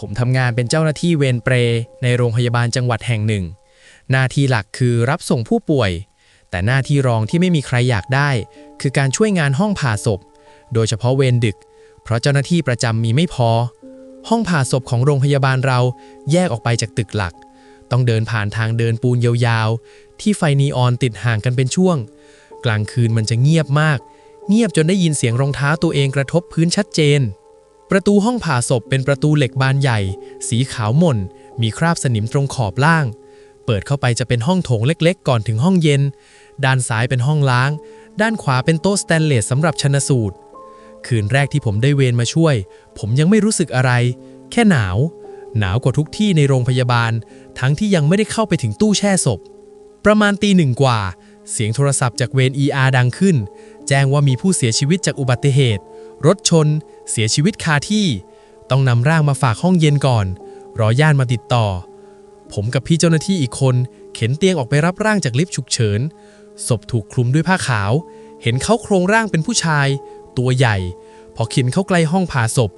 ผมทำงานเป็นเจ้าหน้าที่เวรเปรย์ในโรงพยาบาลจังหวัดแห่งหนึ่ง หน้าที่หลักคือรับส่งผู้ป่วย แต่หน้าที่รองที่ไม่มีใครอยากได้ คือการช่วยงานห้องผ่าศพ โดยเฉพาะเวรดึก เพราะเจ้าหน้าที่ประจำมีไม่พอ ห้องผ่าศพของโรงพยาบาลเราแยกออกไปจากตึกหลัก ต้องเดินผ่านทางเดินปูนยาวๆ ที่ไฟนีออนติดห่างกันเป็นช่วง กลางคืนมันจะเงียบมาก เงียบจนได้ยินเสียงรองเท้าตัวเองกระทบพื้นชัดเจน ประตูห้องผ่าศพเป็นประตูเหล็กบานใหญ่ สีขาวหม่น มีคราบสนิมตรงขอบล่าง เปิดเข้าไปจะเป็นห้องโถงเล็กๆ ก่อนถึงห้องเย็น ด้านซ้ายเป็นห้องล้าง ด้านขวาเป็นโต๊ะสแตนเลสสำหรับชนสูตร คืนแรกที่ผมได้เวรมาช่วย ผมยังไม่รู้สึกอะไร แค่หนาว หนาวกว่าทุกที่ในโรงพยาบาล ทั้งที่ยังไม่ได้เข้าไปถึงตู้แช่ศพ ประมาณตีหนึ่งกว่า เสียงโทรศัพท์จากเวร ER ดังขึ้น แจ้งว่ามีผู้เสียชีวิตจากอุบัติเหตุ รถชน เสียชีวิตคาที่ ต้องนำร่างมาฝากห้องเย็นก่อน รอญาติมาติดต่อ ผมกับพี่เจ้าหน้าที่อีกคน เข็นเตียงออกไปรับร่างจากลิฟต์ฉุกเฉิน ศพถูกคลุมด้วยผ้าขาว เห็นเขาโครงร่างเป็นผู้ชาย ตัวใหญ่ พอเข็นเข้าใกล้ห้องผ่าศพ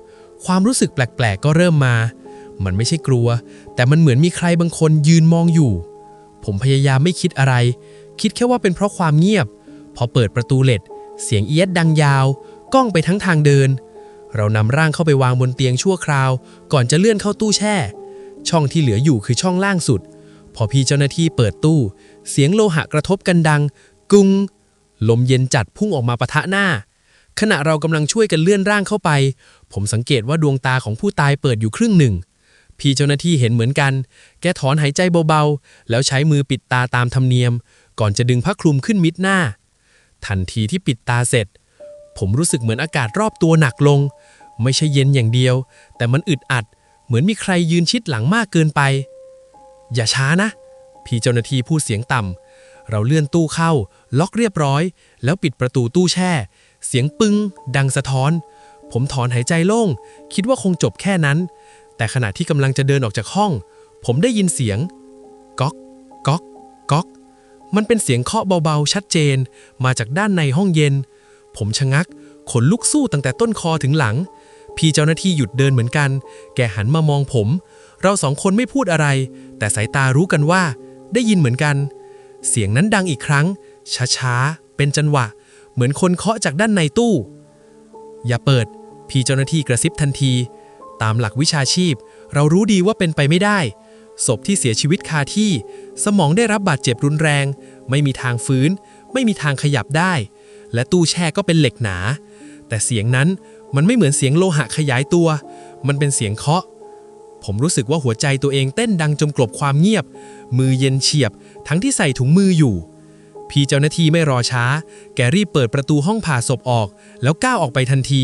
ความรู้สึกแปลกๆ ก็เริ่มมา มันไม่ใช่กลัว แต่มันเหมือนมีใครบางคนยืนมองอยู่ ผมพยายามไม่คิดอะไร คิดแค่ว่าเป็นเพราะความเงียบ พอเปิดประตูเหล็ดเสียงเอียดดังยาว ก้องไปทั้งทางเดิน เรานำร่างเข้าไปวางบนเตียงชั่วคราว ก่อนจะเลื่อนเข้าตู้แช่ ช่องที่เหลืออยู่คือช่องล่างสุด พอพี่เจ้าหน้าที่เปิดตู้ เสียงโลหะกระทบกันดัง กุง ลมเย็นจัดพุ่งออกมาปะทะหน้า ขณะเรากำลังช่วยกันเลื่อนร่างเข้าไป ผมสังเกตว่าดวงตาของผู้ตายเปิดอยู่ครึ่งหนึ่ง พี่เจ้าหน้าที่เห็นเหมือนกัน แกถอนหายใจเบาๆ แล้วใช้มือปิดตาตามธรรมเนียม ก่อนจะดึงผ้าคลุมขึ้นมิดหน้า ทันทีที่ปิดตาเสร็จ ผมรู้สึกเหมือนอากาศรอบตัวหนักลง ไม่ใช่เย็นอย่างเดียว แต่มันอึดอัด เหมือนมีใครยืนชิดหลังมากเกินไป อย่าช้านะ พี่เจ้าหน้าที่พูดเสียงต่ำ เราเลื่อนตู้เข้า ล็อกเรียบร้อย แล้วปิดประตูตู้แช่ เสียงปึ้ง ดังสะท้อน ผมถอนหายใจโล่ง คิดว่าคงจบแค่นั้น แต่ขณะที่กำลังจะเดินออกจากห้อง ผมได้ยินเสียง ก๊อก ก๊อก ก๊อก มันเป็นเสียงเคาะเบาๆ ชัดเจน มาจากด้านในห้องเย็น ผมชะงัก ขนลุกสู้ตั้งแต่ต้นคอถึงหลัง พี่เจ้าหน้าที่หยุดเดินเหมือนกัน แกหันมามองผม เราสองคนไม่พูดอะไร แต่สายตารู้กันว่า ได้ยินเหมือนกัน เสียงนั้นดังอีกครั้ง ช้าๆ เป็นจังหวะ เหมือนคนเคาะจากด้านในตู้ อย่าเปิด พี่เจ้าหน้าที่กระซิบทันที ตามหลักวิชาชีพ เรารู้ดีว่าเป็นไปไม่ได้ศพที่เสียชีวิตคาที่ สมองได้รับบาดเจ็บรุนแรง ไม่มีทางฟื้น ไม่มีทางขยับได้ และตู้แช่ก็เป็นเหล็กหนา แต่เสียงนั้นมันไม่เหมือนเสียงโลหะขยายตัว มันเป็นเสียงเคาะ ผมรู้สึกว่าหัวใจตัวเองเต้นดังจนกลบความเงียบ มือเย็นเฉียบ ทั้งที่ใส่ถุงมืออยู่ พี่เจ้าหน้าที่ไม่รอช้า แกรีบเปิดประตูห้องผ่าศพออก แล้วก้าวออกไปทันที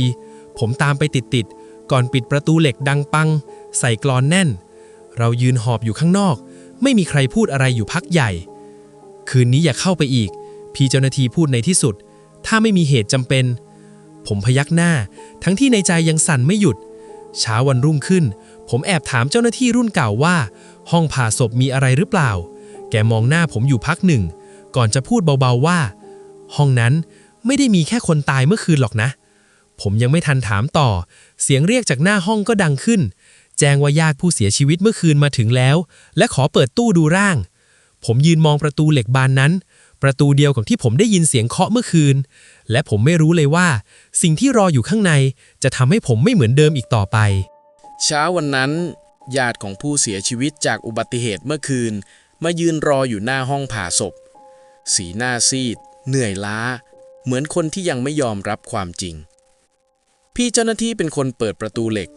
ผมตามไปติดๆก่อนปิดประตูเหล็กดังปัง ใส่กรอนแน่น เรายืนหอบอยู่ข้างนอก ไม่มีใครพูดอะไรอยู่พักใหญ่ คืนนี้อย่าเข้าไปอีก พี่เจ้าหน้าที่พูดในที่สุด ถ้าไม่มีเหตุจำเป็น ผมพยักหน้า ทั้งที่ในใจยังสั่นไม่หยุด เช้าวันรุ่งขึ้น ผมแอบถามเจ้าหน้าที่รุ่นเก่าว่า ห้องผ่าศพมีอะไรหรือเปล่า แกมองหน้าผมอยู่พักหนึ่ง ก่อนจะพูดเบาๆว่า ห้องนั้นไม่ได้มีแค่คนตายเมื่อคืนหรอกนะ ผมยังไม่ทันถามต่อ เสียงเรียกจากหน้าห้องก็ดังขึ้น แจ้งว่าญาติผู้เสียชีวิตเมื่อคืนมาถึงแล้ว และขอเปิดตู้ดูร่าง ผมยืนมองประตูเหล็กบานนั้น ประตูเดียวกับที่ผมได้ยินเสียงเคาะเมื่อคืน และผมไม่รู้เลยว่า สิ่งที่รออยู่ข้างในจะทำให้ผมไม่เหมือนเดิมอีกต่อไป เช้าวันนั้น ญาติของผู้เสียชีวิตจากอุบัติเหตุเมื่อคืน มายืนรออยู่หน้าห้องผ่าศพ สีหน้าซีด เหนื่อยล้า เหมือนคนที่ยังไม่ยอมรับความจริง พี่เจ้าหน้าที่เป็นคนเปิดประตูเหล็ก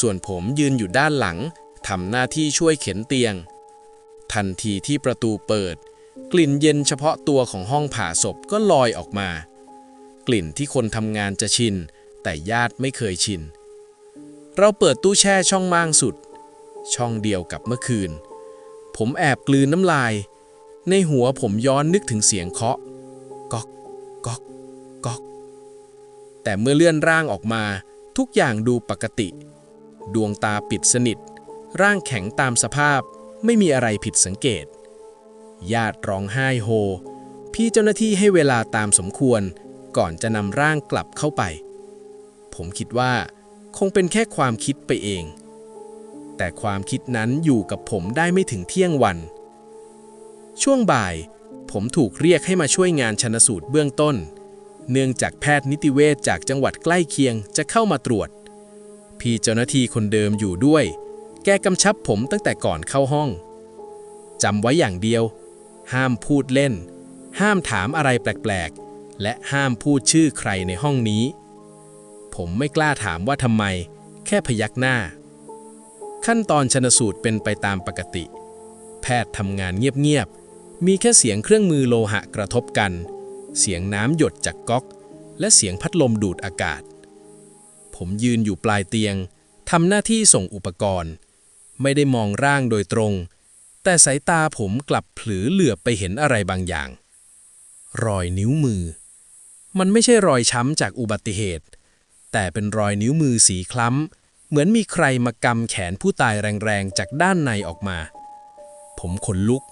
ส่วนผมยืนอยู่ด้านหลังทำหน้าที่ช่วยเข็นเตียง ทันทีที่ประตูเปิด กลิ่นเย็นเฉพาะตัวของห้องผ่าศพก็ลอยออกมา กลิ่นที่คนทำงานจะชิน แต่ญาติไม่เคยชิน เราเปิดตู้แช่ช่องม่างสุด ช่องเดียวกับเมื่อคืน ผมแอบกลืนน้ำลาย ในหัวผมย้อนนึกถึงเสียงเคาะก๊อกก๊อกก๊อก แต่เมื่อเลื่อนร่างออกมา ทุกอย่างดูปกติ ดวงตาปิดสนิท ร่างแข็งตามสภาพ ไม่มีอะไรผิดสังเกต ญาติร้องไห้โฮ พี่เจ้าหน้าที่ให้เวลาตามสมควร ก่อนจะนำร่างกลับเข้าไป ผมคิดว่า คงเป็นแค่ความคิดไปเอง แต่ความคิดนั้นอยู่กับผมได้ไม่ถึงเที่ยงวัน ช่วงบ่าย ผมถูกเรียกให้มาช่วยงานชนสูตรเบื้องต้น เนื่องจากแพทย์นิติเวชจากจังหวัดใกล้เคียงจะเข้ามาตรวจ พี่เจ้าหน้าที่คนเดิมอยู่ด้วย แกกำชับผมตั้งแต่ก่อนเข้าห้องจำไว้อย่างเดียว ห้ามพูดเล่น ห้ามถามอะไรแปลกๆ และห้ามพูดชื่อใครในห้องนี้ ผมไม่กล้าถามว่าทำไม แค่พยักหน้า ขั้นตอนชนสูตรเป็นไปตามปกติ แพทย์ทำงานเงียบๆ มีแค่เสียงเครื่องมือโลหะกระทบกัน เสียงน้ำหยดจากก๊อก และเสียงพัดลมดูดอากาศ ผมยืนอยู่ปลายเตียงทำหน้าที่ส่งอุปกรณ์ ไม่ได้มองร่างโดยตรง แต่สายตาผมกลับเผลือเหลือบไปเห็นอะไรบางอย่าง รอยนิ้วมือ มันไม่ใช่รอยช้ำจากอุบัติเหตุ แต่เป็นรอยนิ้วมือสีคล้ำ เหมือนมีใครมากำแขนผู้ตายแรงๆจากด้านในออกมา ผมขนลุก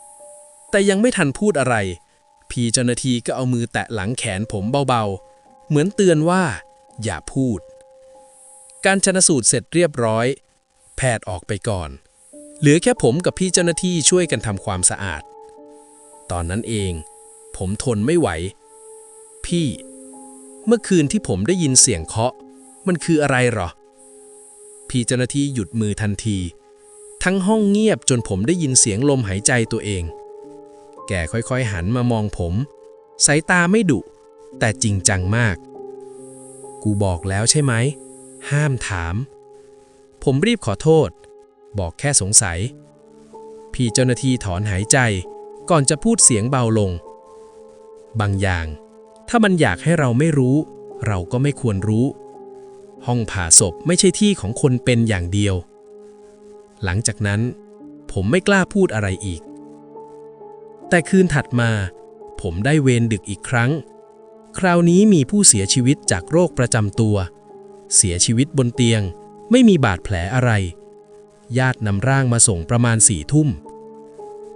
แต่ยังไม่ทันพูดอะไร พี่เจ้าหน้าที่ก็เอามือแตะหลังแขนผมเบาๆ เหมือนเตือนว่า อย่าพูด การชนสูตรเสร็จเรียบร้อย แพทย์ออกไปก่อน เหลือแค่ผมกับพี่เจ้าหน้าที่ช่วยกันทำความสะอาด ตอนนั้นเอง ผมทนไม่ไหว พี่ เมื่อคืนที่ผมได้ยินเสียงเคาะ มันคืออะไรหรอ พี่เจ้าหน้าที่หยุดมือทันที ทั้งห้องเงียบจนผมได้ยินเสียงลมหายใจตัวเอง แกค่อยๆหันมามองผม สายตาไม่ดุ แต่จริงจังมาก กูบอกแล้วใช่ไหม ห้ามถาม ผมรีบขอโทษ บอกแค่สงสัย พี่เจ้าหน้าที่ถอนหายใจก่อนจะพูดเสียงเบาลง บางอย่าง ถ้ามันอยากให้เราไม่รู้ เราก็ไม่ควรรู้ ห้องผ่าศพไม่ใช่ที่ของคนเป็นอย่างเดียว หลังจากนั้น ผมไม่กล้าพูดอะไรอีก แต่คืนถัดมา ผมได้เวรดึกอีกครั้ง คราวนี้มีผู้เสียชีวิตจากโรคประจำตัว เสียชีวิตบนเตียง ไม่มีบาดแผลอะไร ญาตินำร่างมาส่งประมาณสี่ทุ่ม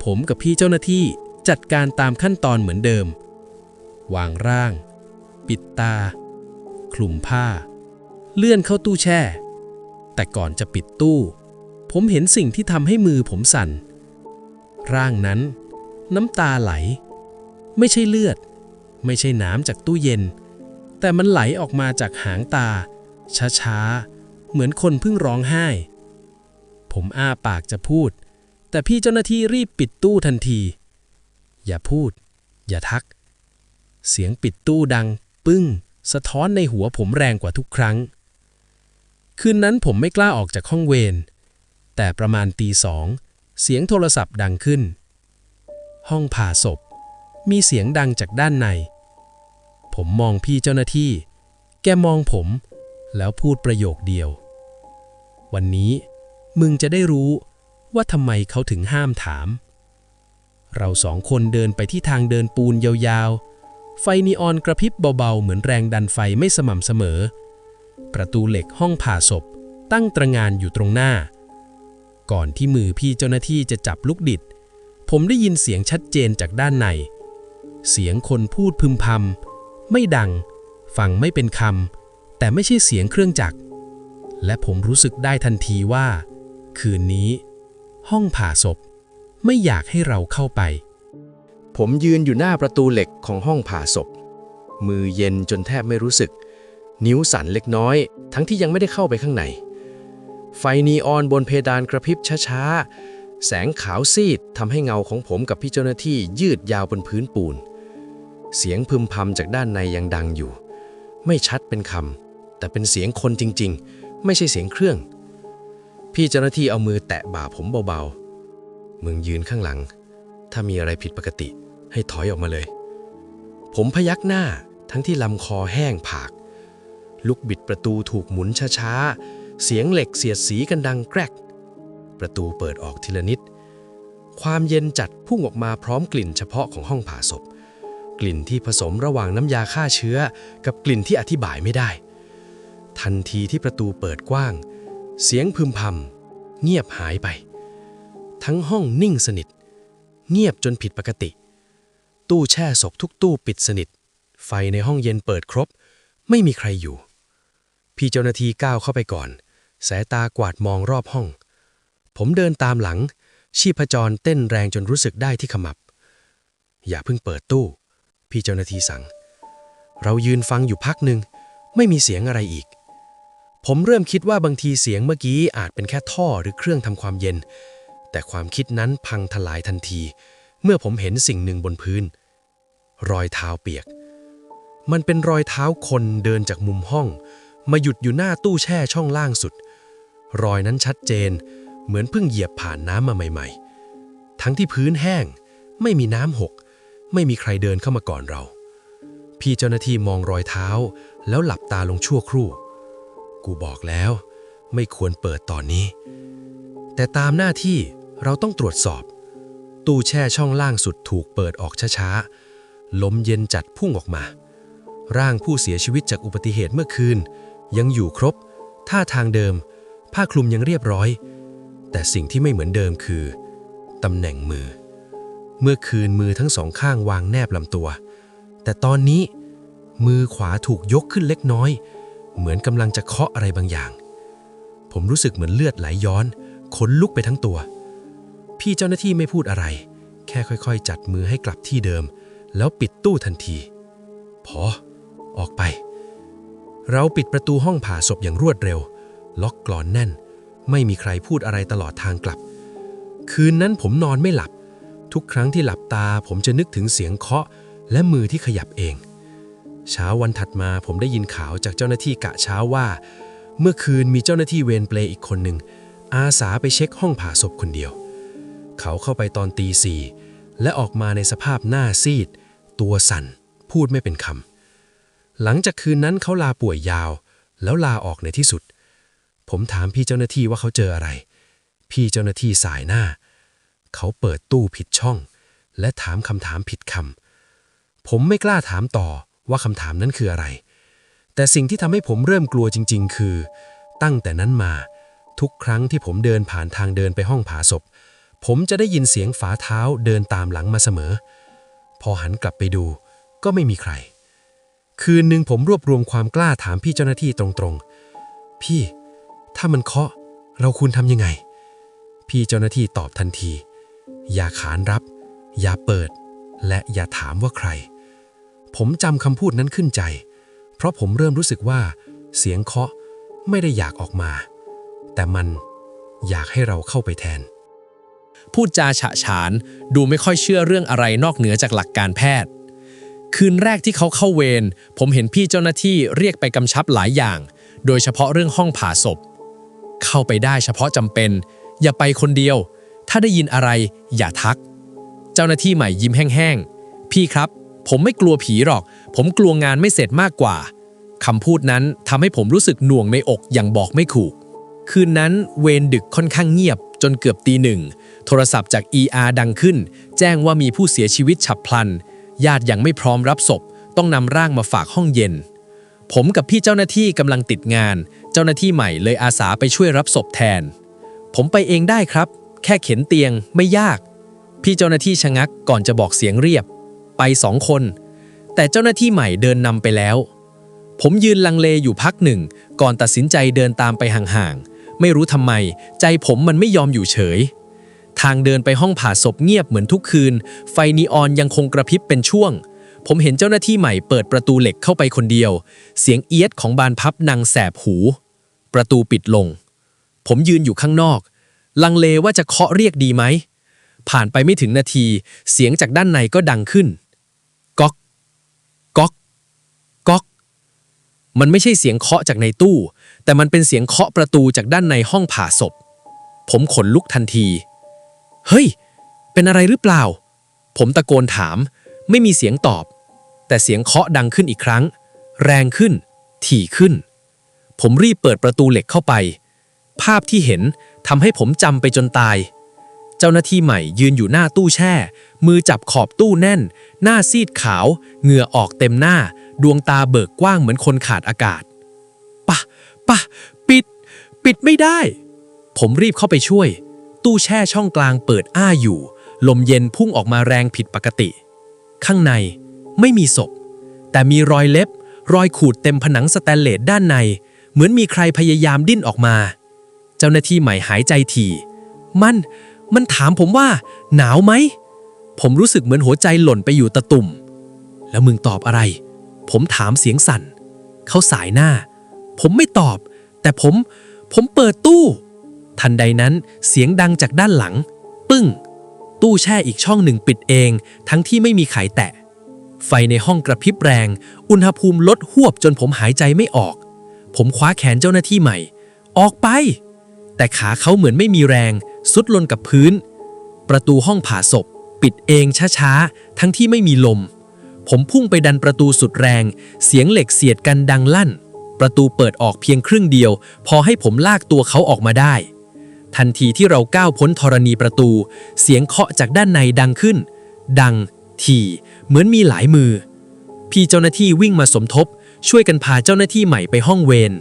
ผมกับพี่เจ้าหน้าที่จัดการตามขั้นตอนเหมือนเดิม วางร่าง ปิดตา คลุมผ้า เลื่อนเข้าตู้แช่ แต่ก่อนจะปิดตู้ ผมเห็นสิ่งที่ทำให้มือผมสั่น ร่างนั้น น้ำตาไหล ไม่ใช่เลือด ไม่ใช่น้ำจากตู้เย็น แต่มันไหลออกมาจากหางตา ช้าๆ เหมือนคนเพิ่งร้องไห้ ผมอ้าปากจะพูด แต่พี่เจ้าหน้าที่รีบปิดตู้ทันที อย่าพูด อย่าทัก เสียงปิดตู้ดัง ปึ้ง สะท้อนในหัวผมแรงกว่าทุกครั้ง คืนนั้นผมไม่กล้าออกจากห้องเวร แต่ประมาณตีสอง เสียงโทรศัพท์ดังขึ้น ห้องผ่าศพ มีเสียงดังจากด้านใน ผมมองพี่เจ้าหน้าที่ แกมองผม แล้วพูดประโยคเดียว วันนี้ มึงจะได้รู้ว่าทำไมเขาถึงห้ามถาม เราสองคนเดินไปที่ทางเดินปูนยาวๆ ไฟนีออนกระพริบเบาๆ เหมือนแรงดันไฟไม่สม่ำเสมอ ประตูเหล็กห้องผ่าศพตั้งตระหงานอยู่ตรงหน้า ก่อนที่มือพี่เจ้าหน้าที่จะจับลูกดิด ผมได้ยินเสียงชัดเจนจากด้านใน เสียงคนพูดพึมพำไม่ดัง ฟังไม่เป็นคำแต่ไม่ใช่เสียงเครื่องจักร และผมรู้สึกได้ทันทีว่า คืนนี้ ห้องผ่าศพ ไม่อยากให้เราเข้าไป ผมยืนอยู่หน้าประตูเหล็กของห้องผ่าศพ มือเย็นจนแทบไม่รู้สึก นิ้วสั่นเล็กน้อย ทั้งที่ยังไม่ได้เข้าไปข้างใน ไฟนีออนบนเพดานกระพริบช้าๆ แสงขาวซีดทำให้เงาของผมกับพี่เจ้าหน้าที่ยืดยาวบนพื้นปูน เสียงพึมพำจากด้านในยังดังอยู่ ไม่ชัดเป็นคำแต่เป็นเสียงคนจริงๆ ไม่ใช่เสียงเครื่อง พี่เจ้าหน้าที่เอามือแตะบ่าผมเบาๆ มึงยืนข้างหลัง ถ้ามีอะไรผิดปกติให้ถอยออกมาเลย ผมพยักหน้าทั้งที่ลำคอแห้งผาก ลูกบิดประตูถูกหมุนช้าๆ เสียงเหล็กเสียดสีกันดังแกรก ประตูเปิดออกทีละนิด ความเย็นจัดพุ่งออกมาพร้อมกลิ่นเฉพาะของห้องผ่าศพ กลิ่นที่ผสมระหว่างน้ำยาฆ่าเชื้อ กับกลิ่นที่อธิบายไม่ได้ ทันทีที่ประตูเปิดกว้าง เสียงพึมพำเงียบหายไป ทั้งห้องนิ่งสนิท เงียบจนผิดปกติ ตู้แช่ศพทุกตู้ปิดสนิท ไฟในห้องเย็นเปิดครบ ไม่มีใครอยู่ พี่เจ้าหน้าที่ก้าวเข้าไปก่อน สายตากวาดมองรอบห้อง ผมเดินตามหลัง ชีพจรเต้นแรงจนรู้สึกได้ที่ขมับ อย่าเพิ่งเปิดตู้ พี่เจ้าหน้าที่สั่ง เรายืนฟังอยู่พักหนึ่งไม่มีเสียงอะไรอีก ผมเริ่มคิดว่าบางทีเสียงเมื่อกี้อาจเป็นแค่ท่อหรือเครื่องทำความเย็น แต่ความคิดนั้นพังทลายทันที เมื่อผมเห็นสิ่งหนึ่งบนพื้น รอยเท้าเปียก มันเป็นรอยเท้าคนเดินจากมุมห้อง มาหยุดอยู่หน้าตู้แช่ช่องล่างสุด รอยนั้นชัดเจน เหมือนเพิ่งเหยียบผ่านน้ำมาใหม่ ๆ ทั้งที่พื้นแห้ง ไม่มีน้ำหก ไม่มีใครเดินเข้ามาก่อนเรา พี่เจ้าหน้าที่มองรอยเท้า แล้วหลับตาลงชั่วครู่ กูบอกแล้ว ไม่ควรเปิดตอนนี้ แต่ตามหน้าที่เราต้องตรวจสอบ ตู้แช่ช่องล่างสุดถูกเปิดออกช้าๆลมเย็นจัดพุ่งออกมา ร่างผู้เสียชีวิตจากอุบัติเหตุเมื่อคืน ยังอยู่ครบ ท่าทางเดิม ผ้าคลุมยังเรียบร้อย แต่สิ่งที่ไม่เหมือนเดิมคือตำแหน่งมือ เมื่อคืนมือทั้งสองข้างวางแนบลำตัว แต่ตอนนี้มือขวาถูกยกขึ้นเล็กน้อย เหมือนกำลังจะเคาะอะไรบางอย่าง ผมรู้สึกเหมือนเลือดไหลย้อน ขนลุกไปทั้งตัว พี่เจ้าหน้าที่ไม่พูดอะไร แค่ค่อยๆ จัดมือให้กลับที่เดิม แล้วปิดตู้ทันที พอ ออกไป เราปิดประตูห้องผ่าศพอย่างรวดเร็ว ล็อกกลอนแน่น ไม่มีใครพูดอะไรตลอดทางกลับ คืนนั้นผมนอนไม่หลับ ทุกครั้งที่หลับตาผมจะนึกถึงเสียงเคาะและมือที่ขยับเอง เช้าวันถัดมาผมได้ยินข่าวจากเจ้าหน้าที่กะเช้าว่า เมื่อคืนมีเจ้าหน้าที่เวรเปลอีกคนหนึ่ง อาสาไปเช็คห้องผ่าศพคนเดียว เขาเข้าไปตอนตีสี่และออกมาในสภาพหน้าซีด ตัวสั่น พูดไม่เป็นคำหลังจากคืนนั้นเขาลาป่วยยาว แล้วลาออกในที่สุด ผมถามพี่เจ้าหน้าที่ว่าเขาเจออะไร พี่เจ้าหน้าที่สายหน้า เขาเปิดตู้ผิดช่อง และถามคำถามผิดคำผมไม่กล้าถามต่อ ว่าคำถามนั้นคืออะไร แต่สิ่งที่ทำให้ผมเริ่มกลัวจริง ๆ คือ ตั้งแต่นั้นมา ทุกครั้งที่ผมเดินผ่านทางเดินไปห้องผ่าศพ ผมจะได้ยินเสียงฝาเท้าเดินตามหลังมาเสมอ พอหันกลับไปดู ก็ไม่มีใคร คืนหนึ่งผมรวบรวมความกล้าถามพี่เจ้าหน้าที่ตรงๆ พี่ ถ้ามันเคาะ เราควรทำยังไง พี่เจ้าหน้าที่ตอบทันที อย่าขานรับ อย่าเปิด และอย่าถามว่าใคร ผมจำคำพูดนั้นขึ้นใจ เพราะผมเริ่มรู้สึกว่า เสียงเคาะไม่ได้อยากออกมา แต่มันอยากให้เราเข้าไปแทน พูดจาฉะฉานดูไม่ค่อยเชื่อเรื่องอะไรนอกเหนือจากหลักการแพทย์ คืนแรกที่เขาเข้าเวรผมเห็นพี่เจ้าหน้าที่เรียกไปกำชับหลายอย่าง โดยเฉพาะเรื่องห้องผ่าศพ เข้าไปได้เฉพาะจำเป็น อย่าไปคนเดียว ถ้าได้ยินอะไรอย่าทัก เจ้าหน้าที่ใหม่ยิ้มแห้งๆพี่ครับ ผมไม่กลัวผีหรอก ผมกลัวงานไม่เสร็จมากกว่าคำพูดนั้นทำให้ผมรู้สึกหน่วงในอกอย่างบอกไม่ถูก คืนนั้นเวรดึกค่อนข้างเงียบ จนเกือบตีหนึ่ง โทรศัพท์จาก ER ดังขึ้น แจ้งว่ามีผู้เสียชีวิตฉับพลัน ญาติยังไม่พร้อมรับศพ ต้องนำร่างมาฝากห้องเย็น ผมกับพี่เจ้าหน้าที่กำลังติดงาน เจ้าหน้าที่ใหม่เลยอาสาไปช่วยรับศพแทน ผมไปเองได้ครับ แค่เข็นเตียงไม่ยาก พี่เจ้าหน้าที่ชะงักก่อนจะบอกเสียงเรียบ ไปสองคน แต่เจ้าหน้าที่ใหม่เดินนำไปแล้ว ผมยืนลังเลอยู่พักหนึ่ง ก่อนตัดสินใจเดินตามไปห่างๆ ไม่รู้ทำไม ใจผมมันไม่ยอมอยู่เฉย ทางเดินไปห้องผ่าศพเงียบเหมือนทุกคืน ไฟนีออนยังคงกระพริบเป็นช่วง ผมเห็นเจ้าหน้าที่ใหม่เปิดประตูเหล็กเข้าไปคนเดียว เสียงเอียดของบานพับนังแสบหู ประตูปิดลง ผมยืนอยู่ข้างนอก ลังเลว่าจะเคาะเรียกดีไหมผ่านไปไม่ถึงนาที เสียงจากด้านในก็ดังขึ้น ก๊อก ก๊อก ก๊อก มันไม่ใช่เสียงเคาะจากในตู้ แต่มันเป็นเสียงเคาะประตูจากด้านในห้องผ่าศพ ผมขนลุกทันที เฮ้ย เป็นอะไรหรือเปล่า ผมตะโกนถาม ไม่มีเสียงตอบ แต่เสียงเคาะดังขึ้นอีกครั้ง แรงขึ้น ถี่ขึ้น ผมรีบเปิดประตูเหล็กเข้าไป ภาพที่เห็นทำให้ผมจำไปจนตาย เจ้าหน้าที่ใหม่ยืนอยู่หน้าตู้แช่ มือจับขอบตู้แน่น หน้าซีดขาว เหงื่อออกเต็มหน้า ดวงตาเบิกกว้างเหมือนคนขาดอากาศ ปะ ปะ ปิด ปิดไม่ได้ ผมรีบเข้าไปช่วย ตู้แช่ช่องกลางเปิดอ้าอยู่ ลมเย็นพุ่งออกมาแรงผิดปกติ ข้างในไม่มีศพ แต่มีรอยเล็บ รอยขูดเต็มผนังสแตนเลสด้านใน เหมือนมีใครพยายามดิ้นออกมา เจ้าหน้าที่ใหม่หายใจถี่ มัน มันถามผมว่า หนาวไหม ผมรู้สึกเหมือนหัวใจหล่นไปอยู่ตะตุ่ม แล้วมึงตอบอะไร ผมถามเสียงสั่น เขาสายหน้า ผมไม่ตอบ แต่ผม ผมเปิดตู้ ทันใดนั้นเสียงดังจากด้านหลัง ปึ้ง ตู้แช่อีกช่องหนึ่งปิดเอง ทั้งที่ไม่มีไขแตะ ไฟในห้องกระพริบแรง อุณหภูมิลดหวบจนผมหายใจไม่ออก ผมคว้าแขนเจ้าหน้าที่ใหม่ ออกไป แต่ขาเขาเหมือนไม่มีแรง สุดลนกับพื้น ประตูห้องผ่าศพ ปิดเองช้าๆ ทั้งที่ไม่มีลม ผมพุ่งไปดันประตูสุดแรง เสียงเหล็กเสียดกันดังลั่น ประตูเปิดออกเพียงครึ่งเดียว พอให้ผมลากตัวเขาออกมาได้ ทันทีที่เราก้าวพ้นธรณีประตู เสียงเคาะจากด้านในดังขึ้น ดังถี่เหมือนมีหลายมือ พี่เจ้าหน้าที่วิ่งมาสมทบ ช่วยกันพาเจ้าหน้าที่ใหม่ไปห้องเวร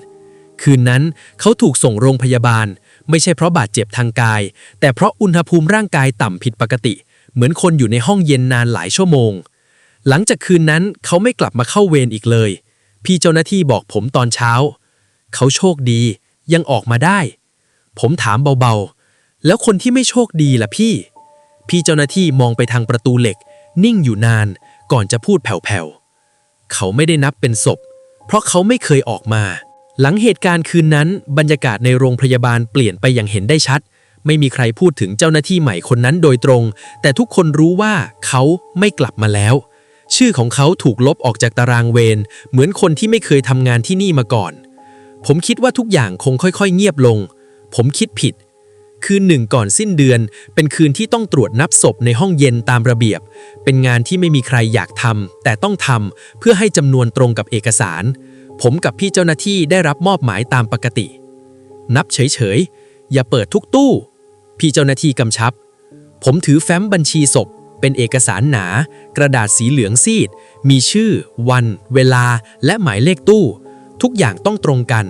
คืนนั้นเขาถูกส่งโรงพยาบาล ไม่ใช่เพราะบาดเจ็บทางกาย แต่เพราะอุณหภูมิร่างกายต่ำผิดปกติ เหมือนคนอยู่ในห้องเย็นนานหลายชั่วโมง หลังจากคืนนั้นเขาไม่กลับมาเข้าเวรอีกเลย พี่เจ้าหน้าที่บอกผมตอนเช้า เขาโชคดียังออกมาได้ ผมถามเบาๆ แล้วคนที่ไม่โชคดีล่ะพี่ พี่เจ้าหน้าที่มองไปทางประตูเหล็ก นิ่งอยู่นานก่อนจะพูดแผ่วๆ เขาไม่ได้นับเป็นศพ เพราะเขาไม่เคยออกมา หลังเหตุการณ์คืนนั้น บรรยากาศในโรงพยาบาลเปลี่ยนไปอย่างเห็นได้ชัด ไม่มีใครพูดถึงเจ้าหน้าที่ใหม่คนนั้นโดยตรง แต่ทุกคนรู้ว่าเขาไม่กลับมาแล้ว ชื่อของเขาถูกลบออกจากตารางเวรเหมือนคนที่ไม่เคยทำงานที่นี่มาก่อน ผมคิดว่าทุกอย่างคงค่อยๆ เงียบลง ผมคิดผิด คืนหนึ่งก่อนสิ้นเดือน เป็นคืนที่ต้องตรวจนับศพในห้องเย็นตามระเบียบ เป็นงานที่ไม่มีใครอยากทำแต่ต้องทำเพื่อให้จำนวนตรงกับเอกสาร ผมกับพี่เจ้าหน้าที่ได้รับมอบหมายตามปกติ นับเฉยๆอย่าเปิดทุกตู้ พี่เจ้าหน้าที่กำชับ ผมถือแฟ้มบัญชีศพ เป็นเอกสารหนา กระดาษสีเหลืองซีด มีชื่อ วัน เวลา และหมายเลขตู้ ทุกอย่างต้องตรงกัน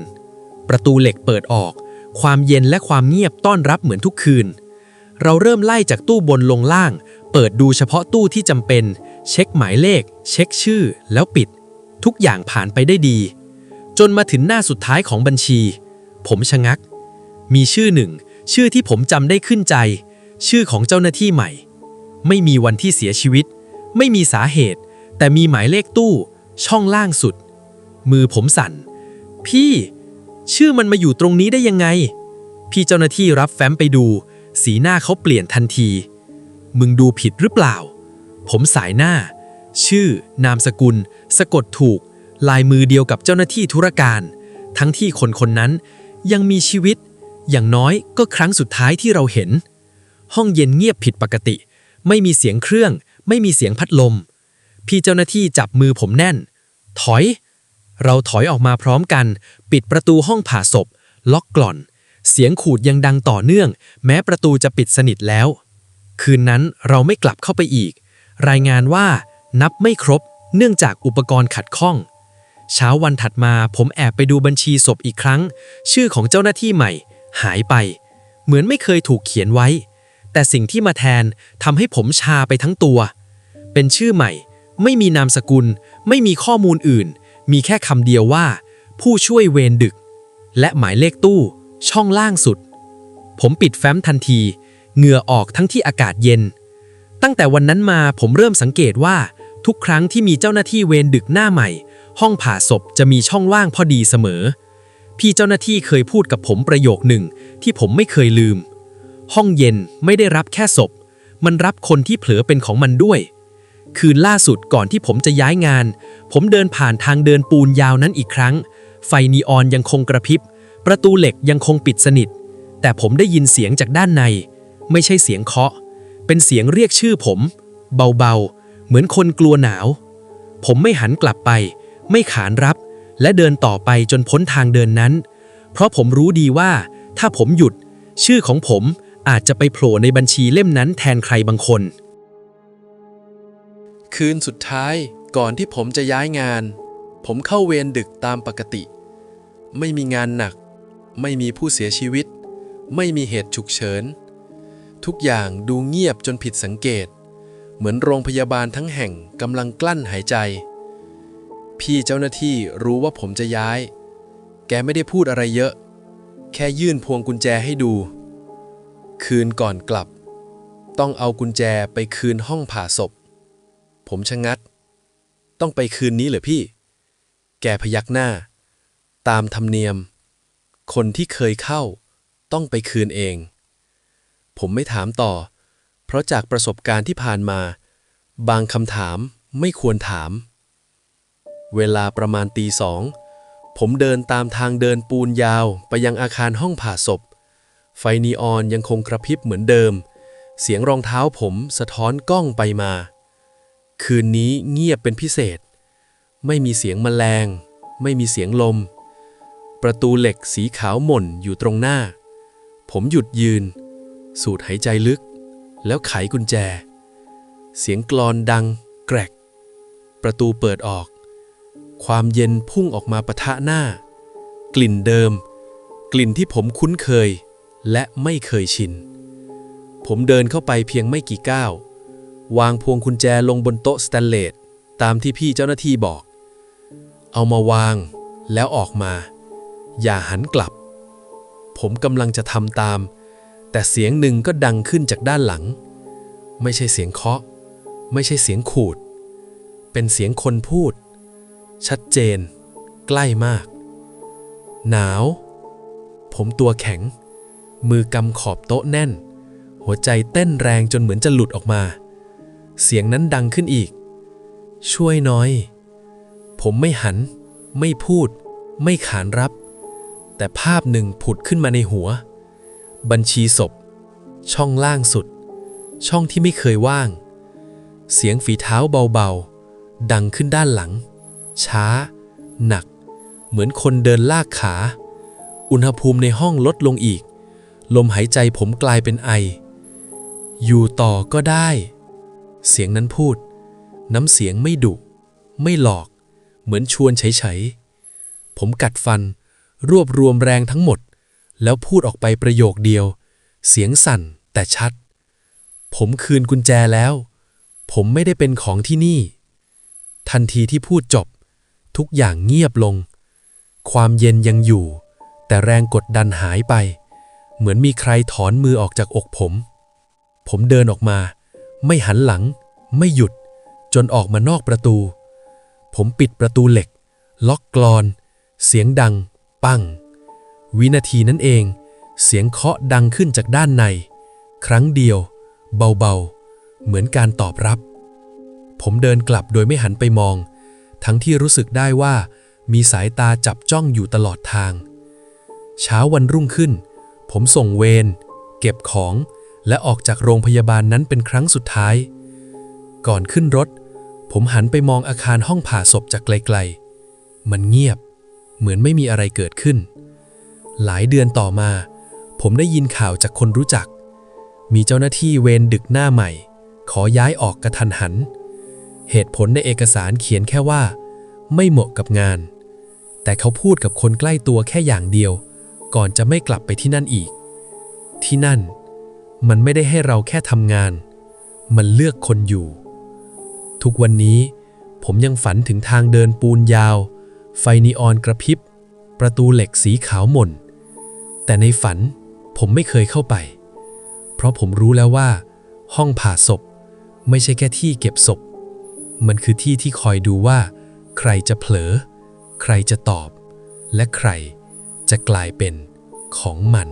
ประตูเหล็กเปิดออก ความเย็นและความเงียบต้อนรับเหมือนทุกคืน เราเริ่มไล่จากตู้บนลงล่าง เปิดดูเฉพาะตู้ที่จำเป็น เช็คหมายเลข เช็คชื่อ แล้วปิด ทุกอย่างผ่านไปได้ดี จนมาถึงหน้าสุดท้ายของบัญชี ผมชะงัก มีชื่อหนึ่งชื่อที่ผมจำได้ขึ้นใจ ชื่อของเจ้าหน้าที่ใหม่ ไม่มีวันที่เสียชีวิต ไม่มีสาเหตุ แต่มีหมายเลขตู้ ช่องล่างสุด มือผมสั่น พี่ ชื่อมันมาอยู่ตรงนี้ได้ยังไง พี่เจ้าหน้าที่รับแฟ้มไปดู สีหน้าเขาเปลี่ยนทันที มึงดูผิดหรือเปล่า ผมสายหน้า ชื่อ นามสกุล สะกดถูก ลายมือเดียวกับเจ้าหน้าที่ธุรการ ทั้งที่คนคนนั้นยังมีชีวิต อย่างน้อยก็ครั้งสุดท้ายที่เราเห็น ห้องเย็นเงียบผิดปกติ ไม่มีเสียงเครื่อง ไม่มีเสียงพัดลม พี่เจ้าหน้าที่จับมือผมแน่น ถอย เราถอยออกมาพร้อมกัน ปิดประตูห้องผ่าศพ ล็อกกล่อน เสียงขูดยังดังต่อเนื่อง แม้ประตูจะปิดสนิทแล้ว คืนนั้นเราไม่กลับเข้าไปอีก รายงานว่า นับไม่ครบ เนื่องจากอุปกรณ์ขัดข้อง เช้าวันถัดมาผมแอบไปดูบัญชีศพอีกครั้ง ชื่อของเจ้าหน้าที่ใหม่ หายไป เหมือนไม่เคยถูกเขียนไว้ แต่สิ่งที่มาแทนทำให้ผมชาไปทั้งตัว เป็นชื่อใหม่ ไม่มีนามสกุล ไม่มีข้อมูลอื่น มีแค่คำเดียวว่า ผู้ช่วยเวรดึก และหมายเลขตู้ ช่องล่างสุด ผมปิดแฟ้มทันที เหงื่อออกทั้งที่อากาศเย็น ตั้งแต่วันนั้นมาผมเริ่มสังเกตว่า ทุกครั้งที่มีเจ้าหน้าที่เวรดึกหน้าใหม่ ห้องผ่าศพจะมีช่องว่างพอดีเสมอ พี่เจ้าหน้าที่เคยพูดกับผมประโยคหนึ่งที่ผมไม่เคยลืม ห้องเย็นไม่ได้รับแค่ศพ มันรับคนที่เผลอเป็นของมันด้วย คืนล่าสุดก่อนที่ผมจะย้ายงาน ผมเดินผ่านทางเดินปูนยาวนั้นอีกครั้ง ไฟนีออนยังคงกระพริบ ประตูเหล็กยังคงปิดสนิท แต่ผมได้ยินเสียงจากด้านใน ไม่ใช่เสียงเคาะ เป็นเสียงเรียกชื่อผม เบาๆ เหมือนคนกลัวหนาว ผมไม่หันกลับไป ไม่ขานรับ และเดินต่อไปจนพ้นทางเดินนั้น เพราะผมรู้ดีว่า ถ้าผมหยุด ชื่อของผม อาจจะไปโผล่ในบัญชีเล่มนั้นแทนใครบางคน คืนสุดท้ายก่อนที่ผมจะย้ายงาน ผมเข้าเวรดึกตามปกติ ไม่มีงานหนัก ไม่มีผู้เสียชีวิต ไม่มีเหตุฉุกเฉิน ทุกอย่างดูเงียบจนผิดสังเกต เหมือนโรงพยาบาลทั้งแห่งกำลังกลั้นหายใจ พี่เจ้าหน้าที่รู้ว่าผมจะย้าย แกไม่ได้พูดอะไรเยอะ แค่ยื่นพวงกุญแจให้ดู คืนก่อนกลับ ต้องเอากุญแจไปคืนห้องผ่าศพ ผมชะงัด ต้องไปคืนนี้เหรอพี่ แกพยักหน้า ตามธรรมเนียม คนที่เคยเข้า ต้องไปคืนเอง ผมไม่ถามต่อ เพราะจากประสบการณ์ที่ผ่านมา บางคำถามไม่ควรถาม เวลาประมาณตีสองผมเดินตามทางเดินปูนยาวไปยังอาคารห้องผ่าศพ ไฟนีออนยังคงกระพริบเหมือนเดิม เสียงรองเท้าผมสะท้อนกล้องไปมา คืนนี้เงียบเป็นพิเศษ ไม่มีเสียงแมลง ไม่มีเสียงลม ประตูเหล็กสีขาวหม่นอยู่ตรงหน้า ผมหยุดยืน สูดหายใจลึก แล้วไขกุญแจ เสียงกลอนดัง แกรก ประตูเปิดออก ความเย็นพุ่งออกมาปะทะหน้า กลิ่นเดิม กลิ่นที่ผมคุ้นเคย และไม่เคยชิน ผมเดินเข้าไปเพียงไม่กี่ก้าว วางพวงกุญแจลงบนโต๊ะสแตนเลสตามที่พี่เจ้าหน้าที่บอก เอามาวางแล้วออกมา อย่าหันกลับ ผมกำลังจะทำตาม แต่เสียงหนึ่งก็ดังขึ้นจากด้านหลัง ไม่ใช่เสียงเคาะ ไม่ใช่เสียงขูด เป็นเสียงคนพูด ชัดเจน ใกล้มาก หนาว ผมตัวแข็ง มือกำขอบโต๊ะแน่น หัวใจเต้นแรงจนเหมือนจะหลุดออกมา เสียงนั้นดังขึ้นอีก ช่วยหน้อย ผมไม่หัน ไม่พูด ไม่ขานรับ แต่ภาพหนึ่งผุดขึ้นมาในหัว บัญชีศพ ช่องล่างสุด ช่องที่ไม่เคยว่าง เสียงฝีเท้าเบาๆ ดังขึ้นด้านหลัง ช้า หนัก เหมือนคนเดินลากขา อุณหภูมิในห้องลดลงอีก ลมหายใจผมกลายเป็นไอ อยู่ต่อก็ได้ เสียงนั้นพูด น้ำเสียงไม่ดุ ไม่หลอก เหมือนชวนเฉยๆ ผมกัดฟัน รวบรวมแรงทั้งหมด แล้วพูดออกไปประโยคเดียว เสียงสั่นแต่ชัด ผมคืนกุญแจแล้ว ผมไม่ได้เป็นของที่นี่ ทันทีที่พูดจบ ทุกอย่างเงียบลง ความเย็นยังอยู่ แต่แรงกดดันหายไป เหมือนมีใครถอนมือออกจากอกผม ผมเดินออกมา ไม่หันหลัง ไม่หยุด จนออกมานอกประตู ผมปิดประตูเหล็ก ล็อกกลอน เสียงดัง ปัง วินาทีนั้นเอง เสียงเคาะดังขึ้นจากด้านใน ครั้งเดียว เบาๆ เหมือนการตอบรับ ผมเดินกลับโดยไม่หันไปมอง ทั้งที่รู้สึกได้ว่ามีสายตาจับจ้องอยู่ตลอดทาง เช้าวันรุ่งขึ้น ผมส่งเวรเก็บของ และออกจากโรงพยาบาลนั้นเป็นครั้งสุดท้าย ก่อนขึ้นรถ ผมหันไปมองอาคารห้องผ่าศพจากไกลๆ มันเงียบ เหมือนไม่มีอะไรเกิดขึ้น หลายเดือนต่อมา ผมได้ยินข่าวจากคนรู้จัก มีเจ้าหน้าที่เวรดึกหน้าใหม่ ขอย้ายออกกระทันหัน เหตุผลในเอกสารเขียนแค่ว่า ไม่เหมาะกับงาน แต่เขาพูดกับคนใกล้ตัวแค่อย่างเดียว ก่อนจะไม่กลับไปที่นั่นอีก ที่นั่น มันไม่ได้ให้เราแค่ทำงาน มันเลือกคนอยู่ ทุกวันนี้ ผมยังฝันถึงทางเดินปูนยาว ไฟนีออนกระพริบ ประตูเหล็กสีขาวหม่น แต่ในฝันผมไม่เคยเข้าไป เพราะผมรู้แล้วว่า ห้องผ่าศพ ไม่ใช่แค่ที่เก็บศพ มันคือที่ที่คอยดูว่า ใครจะเผลอ ใครจะตอบ และใครจะกลายเป็น ของมัน